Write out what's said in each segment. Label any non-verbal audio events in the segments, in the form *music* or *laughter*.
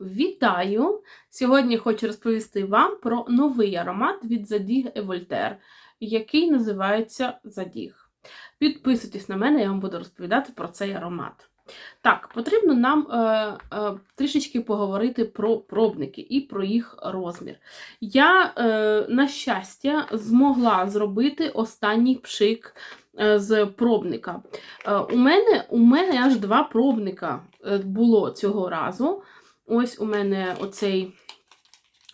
Вітаю! Сьогодні хочу розповісти вам про новий аромат від et Voltaire, який називається Задіг. Підписуйтесь на мене, я вам буду розповідати про цей аромат. Так, потрібно нам е, е, трішечки поговорити про пробники і про їх розмір. Я, е, на щастя, змогла зробити останній пшик е, з пробника. Е, у, мене, у мене аж два пробника е, було цього разу. Ось у мене оцей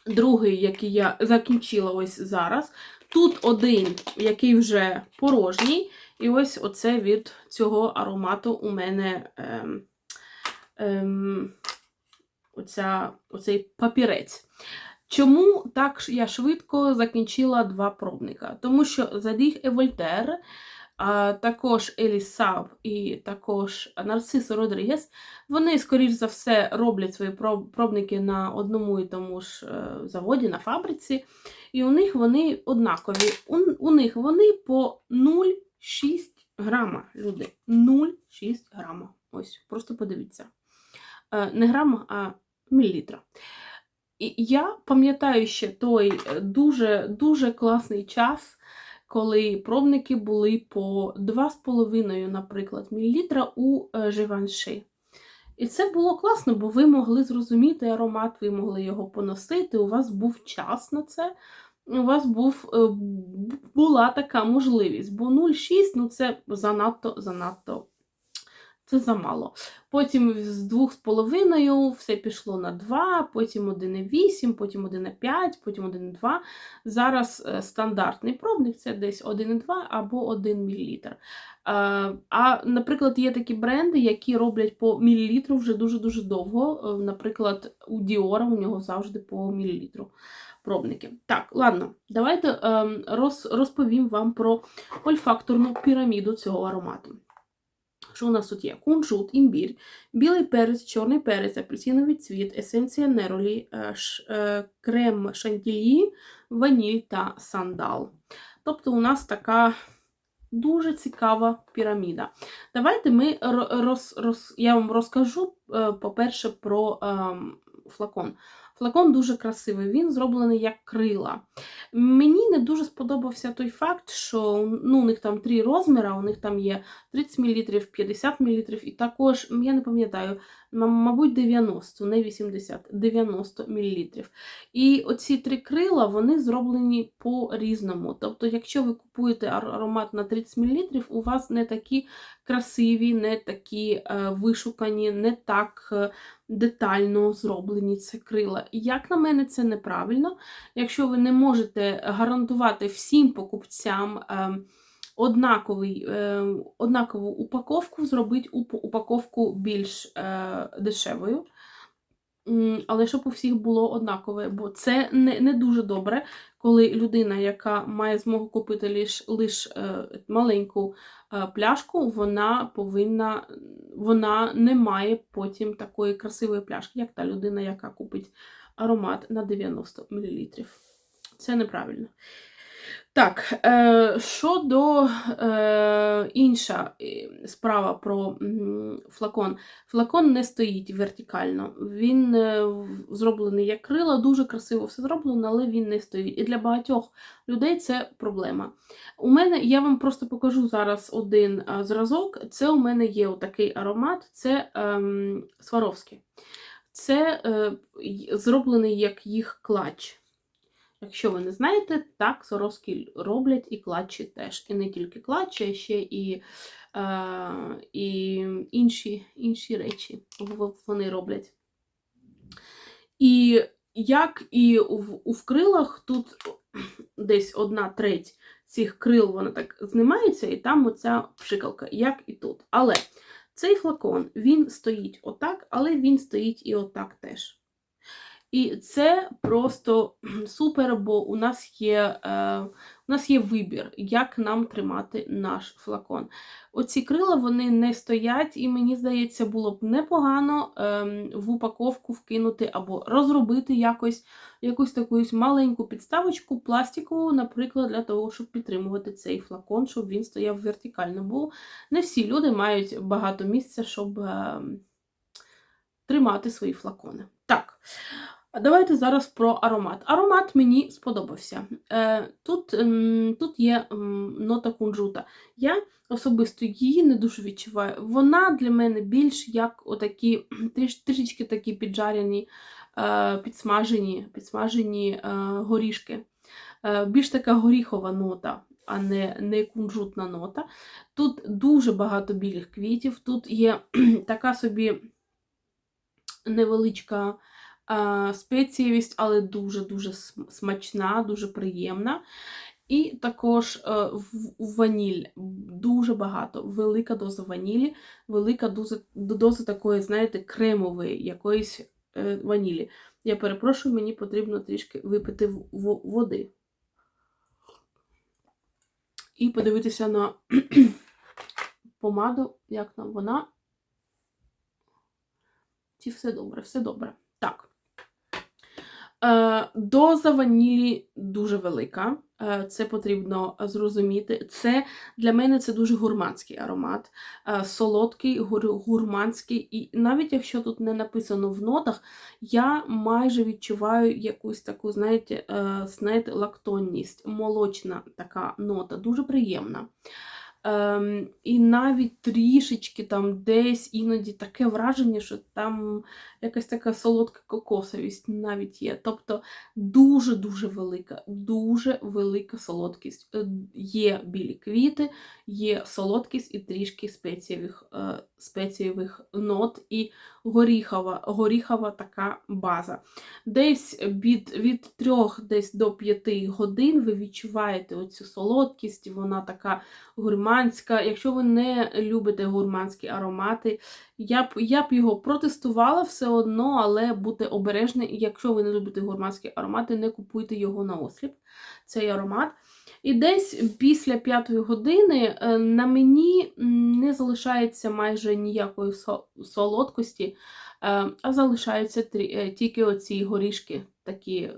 другий, який я закінчила ось зараз. Тут один, який вже порожній. І ось оце від цього аромату у мене ем, ем, оця, оцей папірець. Чому так я швидко закінчила два пробника? Тому що Zadig et Також Елісаб і також Нарцисо Родрігес, вони, скоріш за все, роблять свої пробники на одному і тому ж е, заводі, на фабриці. І у них вони однакові. У, у них вони по 0,6 грама, люди. 0,6 грама. Ось, просто подивіться. Е, Не грама, а мілілітра. І я пам'ятаю ще той дуже-дуже класний час, коли пробники були по 2,5, наприклад, мілілітра у Живанши. І це було класно, бо ви могли зрозуміти аромат, ви могли його поносити, у вас був час на це, у вас був, е, була така можливість. Бо 0,6 ну це занадто занадто це замало. Потім з 2,5 все пішло на 2, потім 1,8, потім 1,5, потім 1,2. Зараз е, стандартний пробник це десь 1,2 або 1 мл. А, наприклад, є такі бренди, які роблять по мілілітру вже дуже-дуже довго. Е, наприклад, у Діора у нього завжди по мілілітру пробники. Так, ладно, давайте ем, роз, розповім вам про ольфакторну піраміду цього аромату. Що у нас тут є? Кунжут, імбір, білий перець, чорний перець, апельсиновий цвіт, есенція неролі, е, е, крем шантілі, ваніль та сандал. Тобто у нас така дуже цікава піраміда. Давайте ми роз, роз, я вам розкажу, е, по-перше, про ем, флакон. Флакон дуже красивий, він зроблений як крила. Мені не дуже сподобався той факт, що ну, у них там три розміри, у них там є 30 мл, 50 мл, і також, я не пам'ятаю, мабуть, 90, не 80, 90 мл. І оці три крила вони зроблені по-різному. Тобто, якщо ви купуєте аромат на 30 мл, у вас не такі красиві, не такі е, вишукані, не так е, детально зроблені ці крила. Як на мене, це неправильно. Якщо ви не можете гарантувати всім покупцям. Однаковий, е, однакову упаковку, зробити упаковку більш е, дешевою. Але щоб у всіх було однакове, бо це не не дуже добре, коли людина, яка має змогу купити лише лиш, е, маленьку пляшку, вона повинна, вона не має потім такої красивої пляшки, як та людина, яка купить аромат на 90 мл. Це неправильно. Так, е, щодо е, інша е, справа про флакон. Флакон не стоїть вертикально. Він зроблений як крила, дуже красиво все зроблено, але він не стоїть. І для багатьох людей це проблема. У мене, я вам просто покажу зараз один зразок. Це у мене є такий аромат, це е, Сваровський. Це е, зроблений як їх клач. Якщо ви не знаєте, так Соровські роблять і клатчі теж. І не тільки клатчі, а ще і е, і інші інші речі вони роблять. І як і у, у вкрилах, тут десь одна треть цих крил вона так знімається, і там оця пшикалка, як і тут. Але цей флакон він стоїть отак, але він стоїть і отак теж. І це просто *clears throat* супер, бо у нас є е, у нас є вибір, як нам тримати наш флакон. Оці крила вони не стоять, і мені здається, було б непогано е, в упаковку вкинути або розробити якось якусь таку маленьку підставочку, пластикову, наприклад, для того, щоб підтримувати цей флакон, щоб він стояв вертикально. Бо не всі люди мають багато місця, щоб. Е, тримати свої флакони. Так. Давайте зараз про аромат. Аромат мені сподобався. Е, Тут м, тут є м, нота кунжута. Я особисто її не дуже відчуваю. Вона для мене більш як отакі тріш, трішечки такі піджарені, е, підсмажені, підсмажені е, горішки. Більш така горіхова нота, а не, не кунжутна нота. Тут дуже багато білих квітів, тут є така собі невеличка спецієвість, але дуже-дуже смачна, дуже приємна. І також е, ваніль дуже багато, велика доза ванілі, велика доза, доза такої, знаєте, кремової якоїсь е, ванілі. Я перепрошую, мені потрібно трішки випити води. І подивитися на *clears throat* помаду, як там вона. Чи все добре? Все добре. Е, доза ванілі дуже велика. Е, це потрібно зрозуміти. Це для мене це дуже гурманський аромат. Е, солодкий, гур, гурманський. І навіть якщо тут не написано в нотах, я майже відчуваю якусь таку, знаєте, знаєте, лактонність, молочна така нота, дуже приємна. Ем, і навіть трішечки там десь іноді таке враження, що там якась така солодка кокосовість навіть є. Тобто дуже-дуже велика, дуже велика солодкість. Е, Є білі квіти, є солодкість і трішки спецієвих, е, спецієвих нот і горіхова, горіхова така база. Десь від, від 3 десь до 5 годин ви відчуваєте оцю солодкість, вона така гурманська. Якщо ви не любите гурманські аромати, я б, я б його протестувала все одно, але будьте обережні. Якщо ви не любите гурманські аромати, не купуйте його на осліп, цей аромат. І десь після п'ятої години е, на мені не залишається майже ніякої солодкості, е, а залишаються е, тільки оці горішки, такі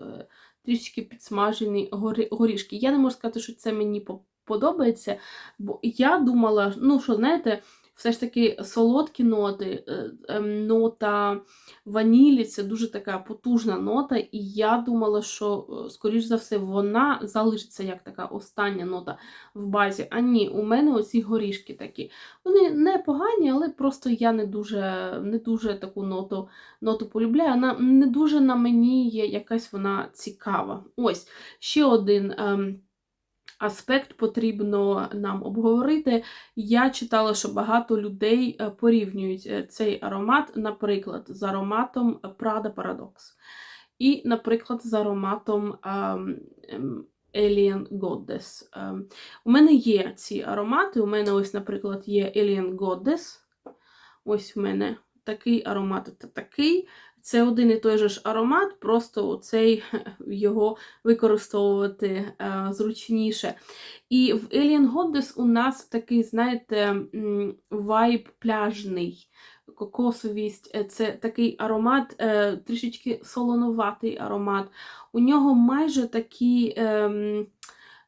трішки підсмажені горішки. Я не можу сказати, що це мені подобається, бо я думала, ну що, знаєте, все ж таки солодкі ноти, е, ем, нота ванілі це дуже така потужна нота, і я думала, що, е, скоріш за все, вона залишиться як така остання нота в базі. А ні, у мене оці горішки такі. Вони не погані, але просто я не дуже, не дуже таку ноту, ноту полюбляю. Вона не дуже на мені є якась вона цікава. Ось ще один. Ем, Аспект потрібно нам обговорити. Я читала, що багато людей е, порівнюють е, цей аромат, наприклад, з ароматом Prada Paradox. І, наприклад, з ароматом ем, ем, Alien Goddess. Ем, У мене є ці аромати. У мене, ось, наприклад, є Alien Goddess. Ось в мене такий аромат та такий. Це один і той же ж аромат, просто цей *laughs* його використовувати е, зручніше. І в Alien Goddess у нас такий, знаєте, вайб пляжний, кокосовість. Е, Це такий аромат, е, трішечки солоноватий аромат. У нього майже такі. ем,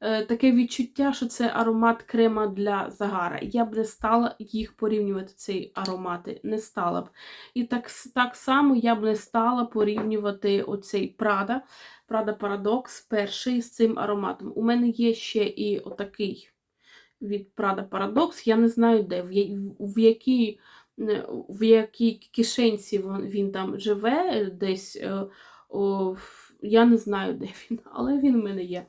Таке відчуття, що це аромат крема для загара. Я б не стала їх порівнювати, ці аромати, не стала б. І так, так само я б не стала порівнювати оцей Prada, Prada Paradox перший з цим ароматом. У мене є ще і отакий від Prada Paradox. Я не знаю де, в, в якій е, в якій кишенці він, він там живе, десь е, о, в- я не знаю, де він, але він в мене є.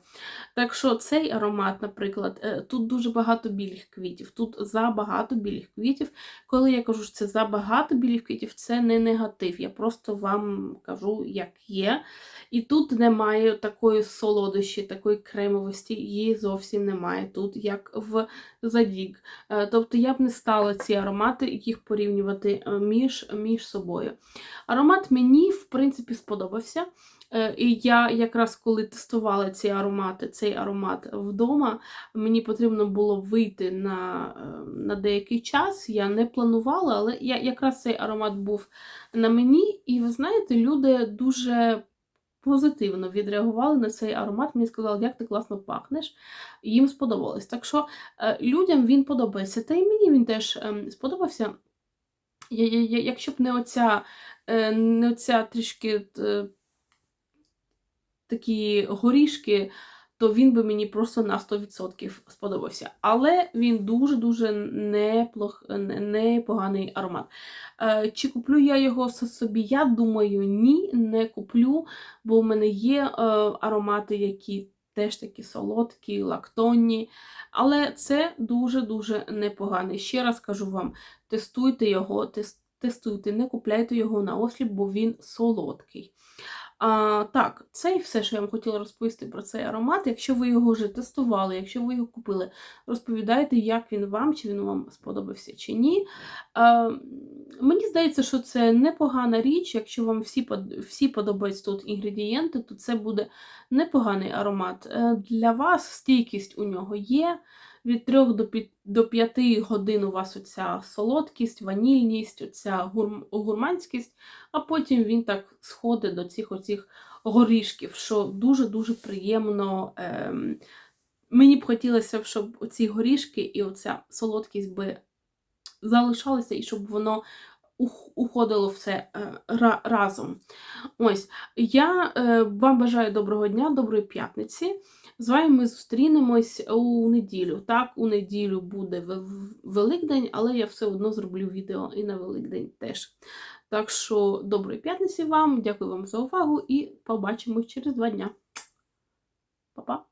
Так що цей аромат, наприклад, е, тут дуже багато білих квітів, тут забагато білих квітів. Коли я кажу, що це забагато білих квітів, це не негатив. Я просто вам кажу, як є. І тут немає такої солодощі, такої кремовості, її зовсім немає тут, як в Задік. Е, Тобто я б не стала ці аромати їх порівнювати е, між, між собою. Аромат мені, в принципі, сподобався. Е, І я якраз коли тестувала ці аромати, цей аромат вдома, мені потрібно було вийти на, е, на деякий час. Я не планувала, але я, якраз цей аромат був на мені, і ви знаєте, люди дуже позитивно відреагували на цей аромат. Мені сказали, як ти класно пахнеш. Їм сподобалось. Так що е, людям він подобається. Та й мені він теж ем, сподобався. Якщо б не оця, не оця трішки такі горішки, то він би мені просто на 100% сподобався. Але він дуже-дуже неплох, непоганий аромат. Е, Чи куплю я його собі? Я думаю, ні, не куплю, бо в мене є е, аромати, які теж такі солодкі, лактонні. Але це дуже-дуже непоганий. Ще раз кажу вам, тестуйте його, тес- тестуйте, не купляйте його на осліп, бо він солодкий. А, так, це і все, що я вам хотіла розповісти про цей аромат. Якщо ви його вже тестували, якщо ви його купили, розповідайте, як він вам, чи він вам сподобався чи ні. А, мені здається, що це непогана річ. Якщо вам всі, всі подобаються тут інгредієнти, то це буде непоганий аромат. Е, Для вас стійкість у нього є. Від 3 до 5, годин у вас оця солодкість, ванільність, оця гурманськість, а потім він так сходить до цих оцих горішків, що дуже-дуже приємно. Ем, мені б хотілося, щоб оці горішки і оця солодкість би залишалися, і щоб воно уходило все е, разом. Ось, я е, вам бажаю доброго дня, доброї п'ятниці. З вами ми зустрінемось у неділю. Так, у неділю буде Великдень, але я все одно зроблю відео і на Великдень теж. Так що доброї п'ятниці вам, дякую вам за увагу і побачимось через два дня. Па-па!